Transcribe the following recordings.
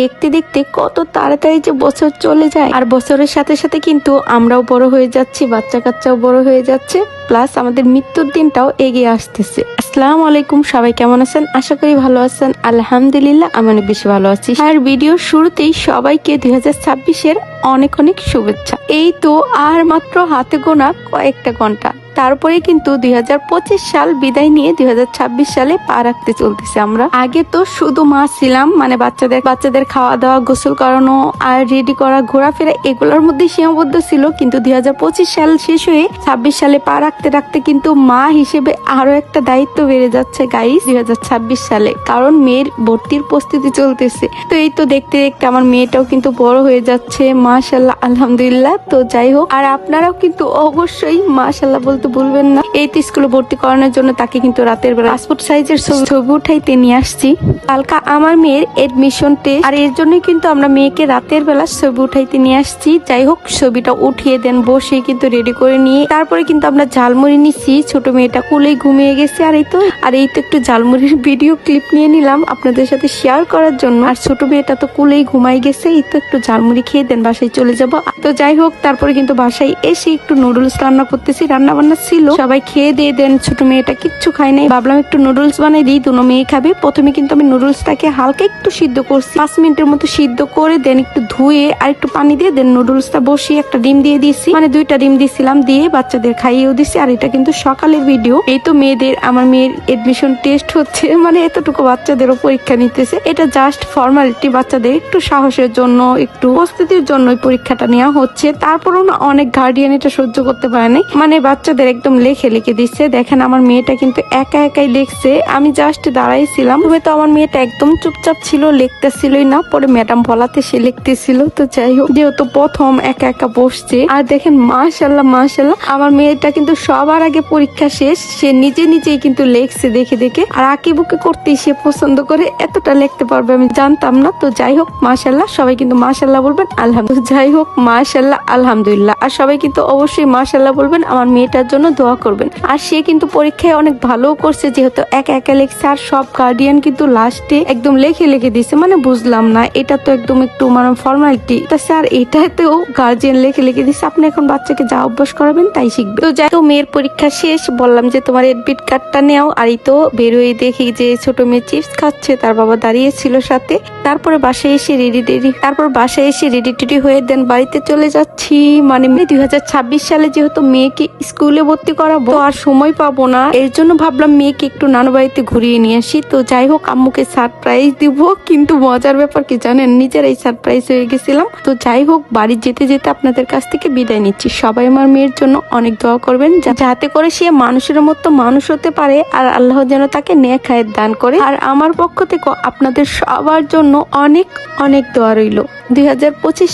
দেখতে দেখতে কত তাড়াতাড়ি যে বছর চলে যায়। আর বছরের সাথে সাথে কিন্তু আমরাও বড় হয়ে যাচ্ছি বাচ্চা কাচ্চাও বড় হয়ে যাচ্ছে, প্লাস আমাদের মৃত্যুর দিনটাও এগিয়ে আসতেছে। আসসালামু আলাইকুম, সবাই কেমন আছেন? আশা করি ভালো আছেন। আলহামদুলিল্লাহ, আমি অনেক বেশি ভালো আছি। আর ভিডিওর শুরুতেই সবাইকে দুই হাজার ছাব্বিশের অনেক অনেক শুভেচ্ছা। এই তো আর মাত্র হাতে গোনা কয়েকটা ঘণ্টা। তারপরে কিন্তু দুই হাজার পঁচিশ সাল বিদায় নিয়ে দুই হাজার ছাব্বিশ সালে পা রাখতে চলতেছে আমরা। আগে তো শুধু মা ছিলাম মানে বাচ্চাদের বাচ্চাদের খাওয়া দাওয়া গোসল করানো আর রেডি করা, ঘোরাফেরা এগুলোর মধ্যে সীমাবদ্ধ ছিল। কিন্তু দুই হাজার পঁচিশ সাল শেষ হয়ে ছাব্বিশ সালে পা রাখতে রাখতে কিন্তু মা হিসেবে আরও একটা দায়িত্ব বেড়ে যাচ্ছে গাইস দুই হাজার ছাব্বিশ সালে। কারণ মেয়ের ভর্তির প্রস্তুতি চলতেছে। তো এই তো দেখতে দেখতে আমার মেয়েটাও কিন্তু বড় হয়ে যাচ্ছে মাশাল্লাহ আলহামদুলিল্লাহ। তো যাই হোক, আর আপনারাও কিন্তু অবশ্যই মাশাল্লাহ বলতে ভুলবেন না। এই স্কুলে ভর্তি করানোর জন্য তাকে কিন্তু রাতের বেলা পাসপোর্ট সাইজের ছবি উঠাইতে নিয়ে আসছি। কালকা আমার মেয়ের এডমিশন টেস্ট আর এর জন্য কিন্তু আমরা মেয়েকে রাতের বেলা ছবি উঠাইতে নিয়ে আসছি। যাই হোক, ছবিটা উঠিয়ে দেন বসে কিন্তু রেডি করে নিয়ে। তারপরে কিন্তু আমরা ঝালমুড়ি নিচ্ছি ছোট মেয়েটা কুলেই ঘুমিয়ে গেছে। আর এই তো, আর এই তো একটু ঝালমুড়ির ভিডিও ক্লিপ নিয়ে নিলাম আপনাদের সাথে শেয়ার করার জন্য। আর ছোট মেয়েটা তো কুলেই ঘুমাই গেছে। এই তো একটু ঝালমুড়ি খেয়ে দেন, বাসায় চলে যাব। তো যাই হোক, তারপরে কিন্তু বাসায় এসে একটু নুডলস রান্না করতেছি। রান্না বান্না ছিল। সবাই খেয়ে দিয়ে দেন, ছোট মেয়েটা কিচ্ছু খায় নাই। ভাবলাম একটু নুডলস বানাই দিই, দুনো মেয়ে খাবে। প্রথমে কিন্তু আমি নুডলসটাকে হালকা একটু সিদ্ধ করছি। পাঁচ মিনিটের মতো সিদ্ধ করে দেন একটু ধুয়ে আর একটু পানি দিয়ে দেন নুডলসটা বসিয়ে একটা ডিম দিয়ে দিয়েছি। মানে দুইটা ডিম দিয়েছিলাম দিয়ে বাচ্চাদের খাইয়েও দিছি। আর এটা কিন্তু সকালের ভিডিও। এই তো মেয়েদের, আমার মেয়ের এডমিশন টেস্ট হচ্ছে। মানে এতটুকু বাচ্চাদেরও পরীক্ষা নিতেছে। এটা জাস্ট ফর্মালিটি বাচ্চাদের একটু সাহসের জন্য, একটু প্রস্তুতির জন্য পরীক্ষাটা নেওয়া হচ্ছে। তারপরেও না অনেক গার্ডিয়ান এটা সহ্য করতে পারে নাই। মানে বাচ্চাদের একদম লেখে, লিখে দিচ্ছে। দেখেন আমার মেয়েটা কিন্তু একা একাই লিখছে। আমি জাস্ট দাঁড়াইছিলাম। তবে তো আমার মেয়েটা একদম চুপচাপ ছিল, লিখতেছিলই না। পরে ম্যাডাম বলাতে সে লিখতেছিল। তো যাই হোক, যেহেতু প্রথম একা একা বসছে। আর দেখেন মাশাল্লাহ মাশাল্লাহ আমার মেয়েটা কিন্তু সবার আগে পরীক্ষা শেষ। সে নিজে নিজেই কিন্তু লেখছে দেখে দেখে। আর আঁকি বুকে করতেই সে পছন্দ করে। এতটা লিখতে পারবে আমি জানতাম না। তো যাই হোক মাশাল্লাহ সবাই কিন্তু মাশাল্লাহ বলবেন, আলহামদুলিল্লাহ। যাই হোক মাশাল্লাহ আলহামদুলিল্লাহ। আর সবাই কিন্তু অবশ্যই মাশাল্লাহ বলবেন। আমার মেয়েটার জন্য দোয়া করবেন। আর সে কিন্তু পরীক্ষায় অনেক ভালো করছে, যেহেতু একা একা লেখছে, আর সব গার্ডিয়ান কিন্তু লাস্টে একদম লেখে লিখে দিছে মানে বুঝলাম না, এটা তো একদম একটু মানে ফর্মালিটি তা স্যার, এটাতেও গার্জিয়ান লেখে লিখে দিছে, আপনি এখন বাচ্চাকে যা অভ্যাস করাবেন তাই শিখবে। তো যাই তো মেয়ের পরীক্ষা শেষ, বললাম যে তোমার এডমিট কার্ডটা নেও, আর এই তো বেরোয় দেখি যে ছোট মেয়ে চিপস খাচ্ছে, তার বাবা দাঁড়িয়ে ছিল সাথে। তারপরে বাসায় এসে রেডি টেডি তারপর বাসায় এসে রেডি টেডি হয়ে দেন, বাড়িতে চলে যাচ্ছি। মানে দুই হাজার ছাব্বিশ সালে যেহেতু মেয়েকে স্কুলে ভর্তি করাবো, আর সময় পাবো না। এর জন্য ভাবলাম মেয়েকে একটু নানু বাড়িতে ঘুরিয়ে নিয়ে আসি। তো যাই হোক, আম্মুকে সারপ্রাইজ দিব। কিন্তু মজার ব্যাপার কি জানেন নিজেরাই সারপ্রাইজ হয়ে গেছিলাম। তো যাই হোক, বাড়ি যেতে যেতে আপনাদের কাছ থেকে বিদায় নিচ্ছি। সবাই আমার মেয়ের জন্য অনেক দোয়া করবেন যাতে করে সে মানুষের মতো মানুষ হতে পারে, আর আল্লাহ যেন তাকে হায়াত দান করে। আর আমার পক্ষ থেকে আপনাদের সবার জন্য অনেক অনেক দোয়া রইল। দুই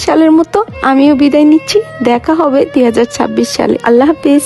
সালের মতো আমিও বিদায় নিচ্ছি। দেখা হবে দুই হাজার ছাব্বিশ সালে। আল্লাহ হাফিজ।